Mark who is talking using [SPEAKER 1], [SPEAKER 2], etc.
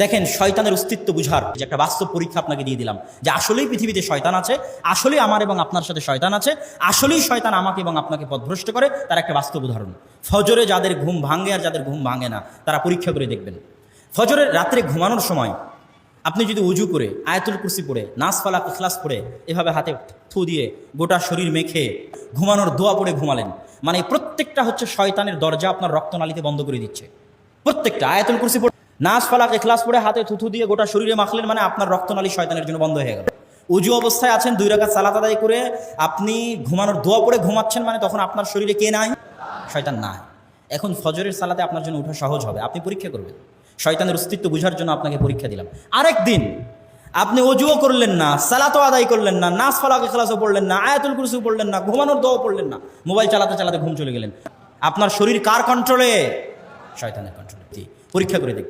[SPEAKER 1] দেখেন, শয়তানের অস্তিত্ব বুঝার যে একটা বাস্তব পরীক্ষা আপনাকে দিয়ে দিলাম যে আসলেই পৃথিবীতে শয়তান আছে, আসলেই আমার এবং আপনার সাথে শয়তান আছে, আসলেই শয়তান আমাকে এবং আপনাকে পথভ্রষ্ট করে, তার একটা বাস্তব উদাহরণ। ফজরে যাদের ঘুম ভাঙে আর যাদের ঘুম ভাঙে না, তারা পরীক্ষা করে দেখবেন। ফজরের রাত্রে ঘুমানোর সময় আপনি যদি উজু করে, আয়াতুল কুরসি পড়ে নাসফালা ইখলাস পড়ে, এভাবে হাতে থু দিয়ে গোটা শরীর মেখে ঘুমানোর দোয়া পড়ে ঘুমালেন মানে প্রত্যেকটা হচ্ছে শয়তানের দরজা আপনার রক্তনালীতে বন্ধ করে দিচ্ছে। প্রত্যেকটা আয়াতুল কুরসি পড়ে নাস ফালাক, এখলাস পড়ে হাতে থুথু দিয়ে গোটা শরীরে মাখলেন মানে আপনার রক্তনালী শয়তানের জন্য বন্ধ হয়ে গেল। উজু অবস্থায় আছেন, দুই রাকাত সালাত আদায় করে আপনি ঘুমানোর দোয়া পড়ে ঘুমাচ্ছেন মানে তখন আপনার শরীরে কে নাই? শয়তান নাই। এখন ফজরের সালাতে আপনার জন্য ওঠা সহজ হবে, আপনি পরীক্ষা করবেন। শয়তানের অস্তিত্ব বুঝার জন্য আপনাকে পরীক্ষা দিলাম। আরেক দিন, আপনি অজুও করলেন না, সালাতও আদায় করলেন না, নাস ফালাক, এখলাসও পড়লেন না, আয়াতুল কুরসিও পড়লেন না, ঘুমানোর দোয়াও পড়লেন না, মোবাইল চালাতে চালাতে ঘুম চলে গেলেন। আপনার শরীর কার কন্ট্রোলে শয়তানের কন্ট্রোলে পরীক্ষা করে দেখবেন।